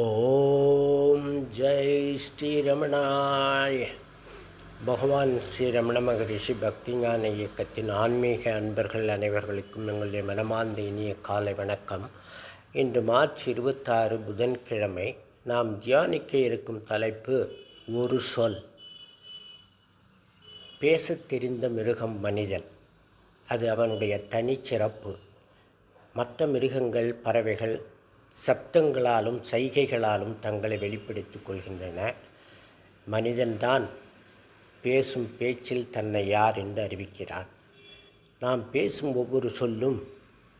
ஓம் ஜெய் ஸ்ரீரமணாய். பகவான் ஸ்ரீரமண மகரிஷி பக்திஞான இயக்கத்தின் ஆன்மீக அன்பர்கள் அனைவர்களுக்கும் எங்களுடைய மனமார்ந்த இனிய காலை வணக்கம். இன்று மார்ச் இருபத்தாறு புதன்கிழமை நாம் தியானிக்க இருக்கும் தலைப்பு ஒரு சொல். பேசத் தெரிந்த மிருகம் மனிதன். அது அவனுடைய தனிச்சிறப்பு. மற்ற மிருகங்கள் பறவைகள் சப்தங்களாலும் சைகைகளாலும் தங்களை வெளிப்படுத்திக் கொள்கின்றன. மனிதன்தான் பேசும் பேச்சில் தன்னை யார் என்று அறிவிக்கிறான். நாம் பேசும் ஒவ்வொரு சொல்லும்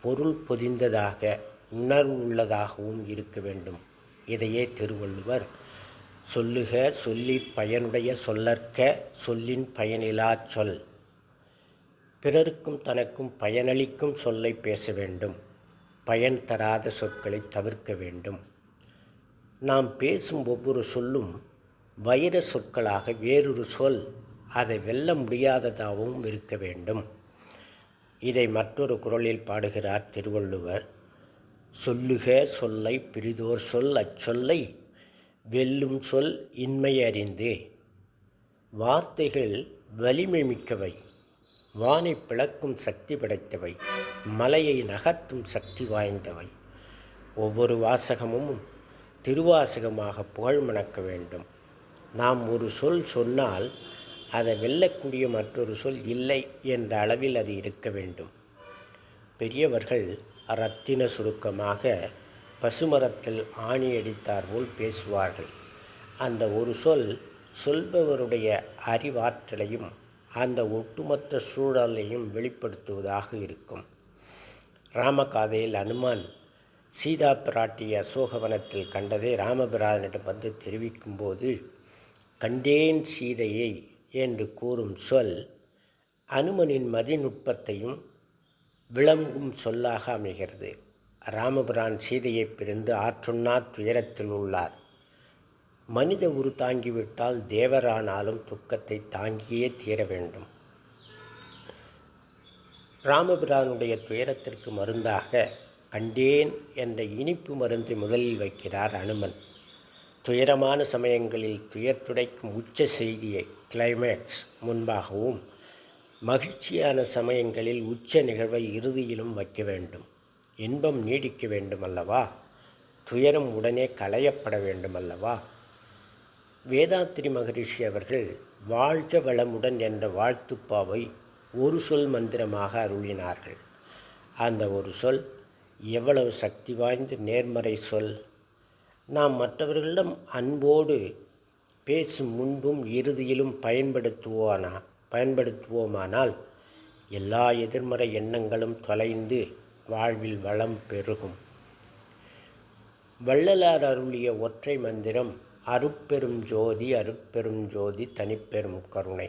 பொருள் பொதிந்ததாக உணர்வு உள்ளதாகவும் இருக்க வேண்டும். இதையே திருவள்ளுவர் சொல்லுக சொல்லி பயனுடைய சொல்லற்க சொல்லின் பயனிலா சொல். பிறருக்கும் தனக்கும் பயனளிக்கும் சொல்லை பேச வேண்டும். பயன் தராத சொற்களை தவிர்க்க வேண்டும். நாம் பேசும் ஒவ்வொரு சொல்லும் வைர சொற்களாக வேறொரு சொல் அதை வெல்ல முடியாததாகவும் இருக்க வேண்டும். இதை மற்றொரு குரலில் பாடுகிறார் திருவள்ளுவர். சொல்லுக சொல்லை பிரிதோர் சொல் அச்சொல்லை வெல்லும் சொல் இன்மை அறிந்து வார்த்தைகள் வலிமை மிக்கவை. வானை பிளக்கும் சக்தி படைத்தவை மலையை நகர்த்தும் சக்தி வாய்ந்தவை. ஒவ்வொரு வாசகமும் திருவாசகமாக புகழ் மணக்க வேண்டும். நாம் ஒரு சொல் சொன்னால் அதை வெல்லக்கூடிய மற்றொரு சொல் இல்லை என்ற அளவில் அது இருக்க வேண்டும். பெரியவர்கள் ரத்தின சுருக்கமாக பசுமரத்தில் ஆணி அடித்தார் போல் பேசுவார்கள். அந்த ஒரு சொல் சொல்பவருடைய அறிவாற்றலையும் அந்த ஒட்டுமொத்த சூழலையும் வெளிப்படுத்துவதாக இருக்கும். ராமகாதையில் அனுமான் சீதா பிராட்டிய அசோகவனத்தில் கண்டதை ராமபிரானிடம் வந்து தெரிவிக்கும்போது கண்டேன் சீதையை என்று கூறும் சொல் அனுமனின் மதிநுட்பத்தையும் விளங்கும் சொல்லாக அமைகிறது. ராமபிரான் சீதையை பிரிந்து ஆற்றுண்ணா துயரத்தில் உள்ளார். மனித உரு தாங்கிவிட்டால் தேவரானாலும் துக்கத்தை தாங்கியே தீர வேண்டும். ராமபிரானுடைய துயரத்திற்கு மருந்தாக கண்டேன் என்ற இனிப்பு மருந்தை முதலில் வைக்கிறார் அனுமன். துயரமான சமயங்களில் துயர் துடைக்கும் உச்ச செய்தியை கிளைமேக்ஸ் முன்பாகவும் மகிழ்ச்சியான சமயங்களில் உச்ச நிகழ்வை இறுதியிலும் வைக்க வேண்டும். இன்பம் நீடிக்க வேண்டுமல்லவா துயரம் உடனே களையப்பட வேண்டுமல்லவா வேதாத்திரி மகரிஷி அவர்கள் வாழ்க வளமுடன் என்ற வாழ்த்துப்பாவை ஒரு சொல் மந்திரமாக அருளினார்கள். அந்த ஒரு சொல் எவ்வளவு சக்தி வாய்ந்த நேர்மறை சொல். நாம் மற்றவர்களிடம் அன்போடு பேசும் முன்பும் இறுதியிலும் பயன்படுத்துவோனா பயன்படுத்துவோமானால் எல்லா எதிர்மறை எண்ணங்களும் தொலைந்து வாழ்வில் வளம் பெருகும். வள்ளலார் அருளிய ஒற்றை மந்திரம் அருப்பெரும் ஜோதி அருப்பெரும் ஜோதி தனிப்பெரும் கருணை.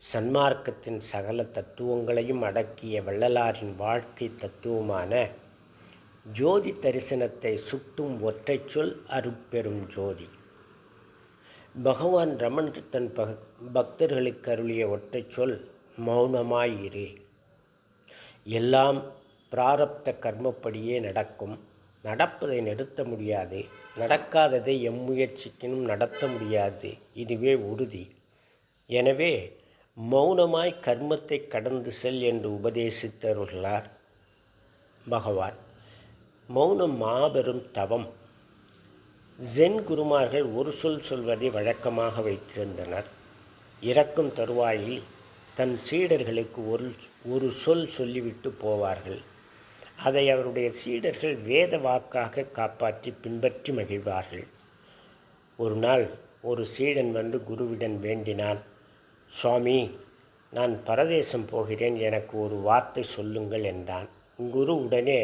சன்மார்க்கத்தின் சகல தத்துவங்களையும் அடக்கிய வள்ளலாரின் வாழ்க்கை தத்துவமான ஜோதி தரிசனத்தை சுட்டும் ஒற்றை சொல் அருப்பெரும் ஜோதி. பகவான் ரமன் தன் பக பக்தர்களுக்கு அருளிய ஒற்றை சொல் மௌனமாயிரு. எல்லாம் பிராரப்த கர்மப்படியே நடக்கும். நடப்பதை நிறுத்த முடியாது. நடக்காததை எம்முயற்சிக்கினும் நடத்த முடியாது. இதுவே உறுதி. எனவே மௌனமாய் கர்மத்தை கடந்து செல் என்று உபதேசித்தருள்ளார் பகவான். மௌனம் மாபெரும் தவம். ஜென் குருமார்கள் ஒரு சொல் சொல்வதை வழக்கமாக வைத்திருந்தனர். இறக்கும் தருவாயில் தன் சீடர்களுக்கு ஒரு ஒரு சொல் சொல்லிவிட்டு போவார்கள். அதை அவருடைய சீடர்கள் வேத வாக்காக காப்பாற்றி பின்பற்றி மகிழ்வார்கள். ஒரு நாள் ஒரு சீடன் வந்து குருவிடன் வேண்டினான் சுவாமி நான் பரதேசம் போகிறேன் எனக்கு ஒரு வார்த்தை சொல்லுங்கள் என்றான். குரு உடனே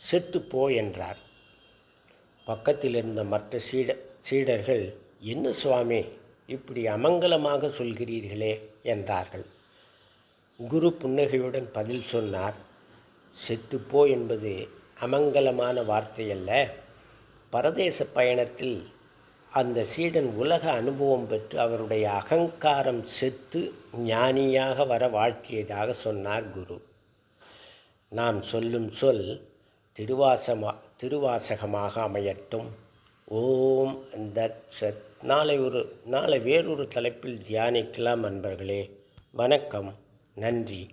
செத்துப்போ என்றார். பக்கத்தில் இருந்த மற்ற சீட சீடர்கள் என்ன சுவாமி இப்படி அமங்கலமாக சொல்கிறீர்களே என்றார்கள். குரு புன்னகையுடன் பதில் சொன்னார் செத்துப்போ என்பது அமங்கலமான வார்த்தையல்ல. பரதேச பயணத்தில் அந்த சீடன் உலக அனுபவம் பெற்று அவருடைய அகங்காரம் செத்து ஞானியாக வர வாழ்த்தியதாக சொன்னார் குரு. நாம் சொல்லும் சொல் திருவாசமா திருவாசகமாக அமையட்டும். ஓம் தத் சத். நாளை ஒரு நாளை வேறொரு தலைப்பில் தியானிக்கலாம் அன்பர்களே. வணக்கம். நன்றி.